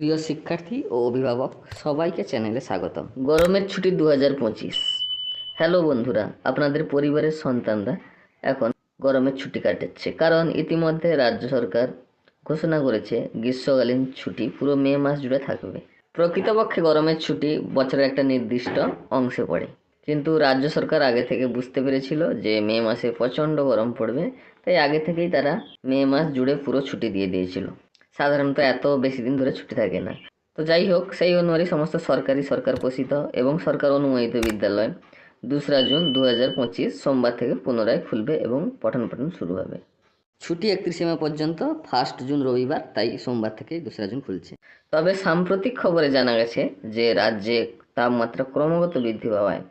প্রিয় শিক্ষার্থী ও অভিভাবক, সবাইকে চ্যানেলে স্বাগতম। গরমের ছুটি দু হাজার পঁচিশ। হ্যালো বন্ধুরা, আপনাদের পরিবারের সন্তানরা এখন গরমের ছুটি কাটাচ্ছে। কারণ ইতিমধ্যে রাজ্য সরকার ঘোষণা করেছে, গ্রীষ্মকালীন ছুটি পুরো মে মাস জুড়ে থাকবে। প্রকৃতপক্ষে গরমের ছুটি বছরের একটা নির্দিষ্ট অংশে পড়ে। কিন্তু রাজ্য সরকার আগে থেকে বুঝতে পেরেছিল যে মে মাসে প্রচণ্ড গরম পড়বে, তাই আগে থেকেই তারা মে মাস জুড়ে পুরো ছুটি দিয়ে দিয়েছিল। সাধারণত এত বেশি দিন ধরে ছুটি থাকে না। তো যাই হোক, সেই অনুযায়ী সমস্ত সরকারি সরকার পোষিত এবং সরকার অনুমোদিত বিদ্যালয় দোসরা জুন দু পঁচিশ সোমবার থেকে পুনরায় খুলবে এবং পঠন পাঠন শুরু হবে। ছুটি একত্রিশে মে পর্যন্ত, ফার্স্ট জুন রবিবার, তাই সোমবার থেকে দোসরা জুন খুলছে। তবে সাম্প্রতিক খবরে জানা গেছে যে, রাজ্যে তাপমাত্রা ক্রমাগত বৃদ্ধি পাওয়ায়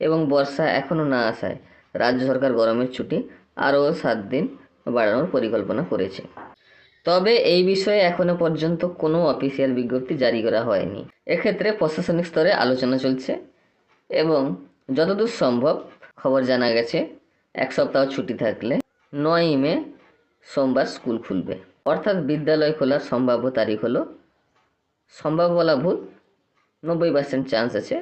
এবং বর্ষা এখনও না আসায় রাজ্য সরকার গরমের ছুটি আরও সাত দিন বাড়ানোর পরিকল্পনা করেছে। তবে এই বিষয়ে এখনও পর্যন্ত কোনো অফিসিয়াল বিজ্ঞপ্তি জারি করা হয়নি। এক্ষেত্রে প্রশাসনিক স্তরে আলোচনা চলছে এবং যতদূর সম্ভব খবর জানা গেছে, এক সপ্তাহ ছুটি থাকলে নয়ই মে সোমবার স্কুল খুলবে। অর্থাৎ বিদ্যালয় খোলার সম্ভাব্য তারিখ হলো সম্ভব বলা ভুল, নব্বই পার্সেন্ট চান্স আছে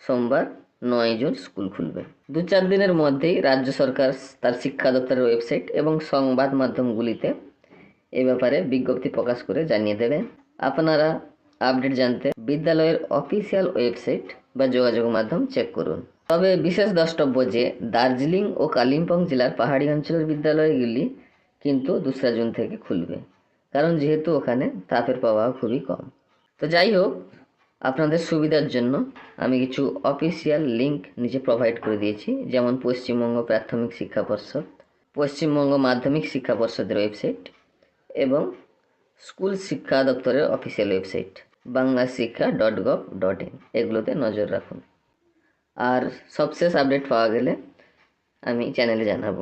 সোমবার নয় জুন স্কুল খুলবে। দু চার দিনের মধ্যেই রাজ্য সরকার তার শিক্ষা দপ্তরের ওয়েবসাইট এবং সংবাদ মাধ্যমগুলিতে এ ব্যাপারে বিজ্ঞপ্তি প্রকাশ করে জানিয়ে দেবেন। আপনারা আপডেট জানতে বিদ্যালয়ের অফিসিয়াল ওয়েবসাইট বা যোগাযোগ মাধ্যম চেক করুন। তবে বিশেষ দ্রষ্টব্য যে, দার্জিলিং ও কালিম্পং জেলার পাহাড়ি অঞ্চলের বিদ্যালয়গুলি কিন্তু দোসরা জুন থেকে খুলবে। কারণ যেহেতু ওখানে তাপের প্রবাহ খুবই কম। তো যাই হোক, আপনাদের সুবিধার জন্য আমি কিছু অফিসিয়াল লিংক নিচে প্রোভাইড করে দিয়েছি, যেমন পশ্চিমবঙ্গ প্রাথমিক শিক্ষা পর্ষদ, পশ্চিমবঙ্গ মাধ্যমিক শিক্ষা পর্ষদের ওয়েবসাইট এবং স্কুল শিক্ষা দপ্তরের অফিসিয়াল ওয়েবসাইট বাংলা শিক্ষা ডট গভ ডট ইন, এগুলোতে নজর রাখুন। আর সবশেষ আপডেট পাওয়া গেলে আমি চ্যানেলে জানাব।